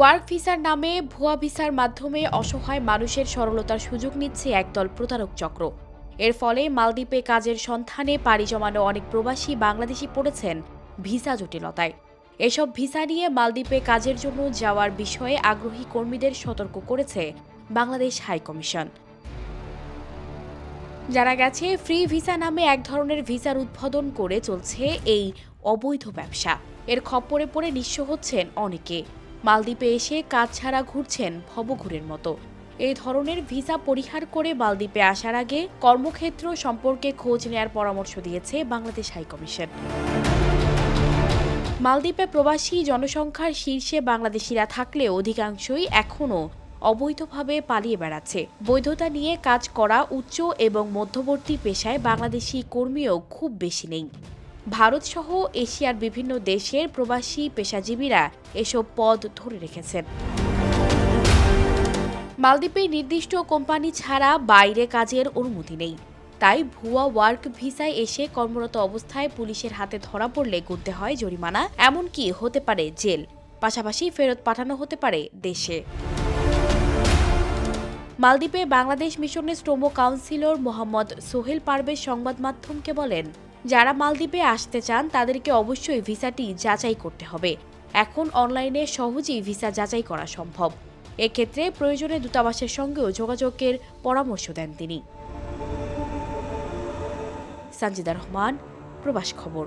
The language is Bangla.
ওয়ার্ক ভিসার নামে ভুয়া ভিসার মাধ্যমে অসহায় মানুষের সরলতার সুযোগ নিচ্ছে একদল প্রতারক চক্র। এর ফলে মালদ্বীপে কাজের সন্ধানে পাড়ি জমানো অনেক প্রবাসী বাংলাদেশি পড়েছেন ভিসা জটিলতায়। এসব ভিসা নিয়ে মালদ্বীপে কাজের জন্য যাওয়ার বিষয়ে আগ্রহী কর্মীদের সতর্ক করেছে বাংলাদেশ হাইকমিশন জানা গেছে, ফ্রি ভিসা নামে এক ধরনের ভিসার উদ্বোধন করে চলছে এই অবৈধ ব্যবসা। এর খপ্পরে পড়ে নিঃস্ব হচ্ছেন অনেকে। মালদ্বীপে এসে কাজ ছাড়া ঘুরছেন ভবঘুরের মতো। এই ধরনের ভিসা পরিহার করে মালদ্বীপে আসার আগে কর্মক্ষেত্র সম্পর্কে খোঁজ নেয়ার পরামর্শ দিয়েছে বাংলাদেশ হাইকমিশন মালদ্বীপে প্রবাসী জনসংখ্যার শীর্ষে বাংলাদেশিরা থাকলেও অধিকাংশই এখনও অবৈধভাবে পালিয়ে বেড়াচ্ছে। বৈধতা নিয়ে কাজ করা উচ্চ এবং মধ্যবর্তী পেশায় বাংলাদেশি কর্মীও খুব বেশি নেই। ভারতসহ এশিয়ার বিভিন্ন দেশের প্রবাসী পেশাজীবীরা এসব পদ ধরে রেখেছেন। মালদ্বীপে নির্দিষ্ট কোম্পানি ছাড়া বাইরে কাজের অনুমতি নেই। তাই ভুয়া ওয়ার্ক ভিসায় এসে কর্মরত অবস্থায় পুলিশের হাতে ধরা পড়লে গুনতে হয় জরিমানা, এমনকি হতে পারে জেল। পাশাপাশি ফেরত পাঠানো হতে পারে দেশে। মালদ্বীপে বাংলাদেশ মিশনের শ্রম কাউন্সিলর মোহাম্মদ সোহেল পারভেজ সংবাদ মাধ্যমকে বলেন যারা মালদ্বীপে আসতে চান, তাদেরকে অবশ্যই ভিসাটি যাচাই করতে হবে। এখন অনলাইনে সহজেই ভিসা যাচাই করা সম্ভব। এক্ষেত্রে প্রয়োজনে দূতাবাসের সঙ্গেও যোগাযোগের পরামর্শ দেন তিনি। সানজিদা রহমান, প্রবাস খবর।